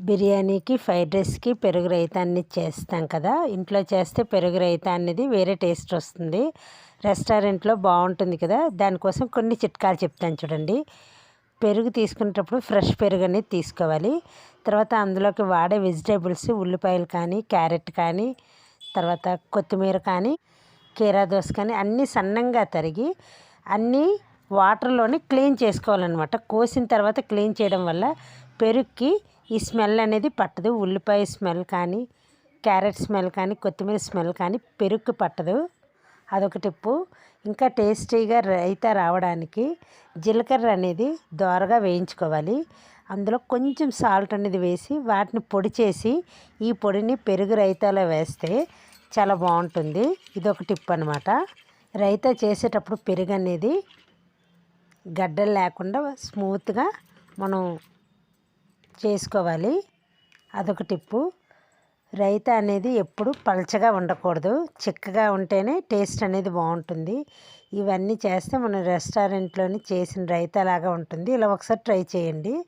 బిర్యానీకి ఫ్రైడ్ రైస్కి పెరుగు రైతా చేస్తాం కదా. ఇంట్లో చేస్తే పెరుగు రైతా అనేది వేరే టేస్ట్ వస్తుంది. రెస్టారెంట్లో బాగుంటుంది కదా. దానికోసం కొన్ని చిట్కాలు చెప్తాను చూడండి. పెరుగు తీసుకునేటప్పుడు ఫ్రెష్ పెరుగు అనేది తీసుకోవాలి. తర్వాత అందులోకి వాడే వెజిటేబుల్స్ ఉల్లిపాయలు కానీ క్యారెట్ కానీ తర్వాత కొత్తిమీర కానీ కీరా దోస కానీ అన్నీ సన్నంగా తరిగి అన్నీ వాటర్లోనే క్లీన్ చేసుకోవాలన్నమాట. కోసిన తర్వాత క్లీన్ చేయడం వల్ల పెరుగుకి ఈ స్మెల్ అనేది పట్టదు. ఉల్లిపాయ స్మెల్ కానీ క్యారెట్ స్మెల్ కానీ కొత్తిమీర స్మెల్ కానీ పెరుగు పట్టదు. అదొక టిప్పు ఇంకా టేస్టీగా రైతా రావడానికి జీలకర్ర అనేది దోరగా వేయించుకోవాలి. అందులో కొంచెం సాల్ట్ అనేది వేసి వాటిని పొడి చేసి ఈ పొడిని పెరుగు రైతాలో వేస్తే చాలా బాగుంటుంది. ఇదొక టిప్ అనమాట రైతా చేసేటప్పుడు పెరుగు అనేది గడ్డలు లేకుండా స్మూత్గా మనం చేసుకోవాలి. అదొక టిప్పు. రైత అనేది ఎప్పుడు పలచగా ఉండకూడదు. చిక్కగా ఉంటేనే టేస్ట్ అనేది బాగుంటుంది. ఇవన్నీ చేస్తే మన రెస్టారెంట్లోని చేసిన రైతాలాగా ఉంటుంది. ఇలా ఒకసారి ట్రై చేయండి.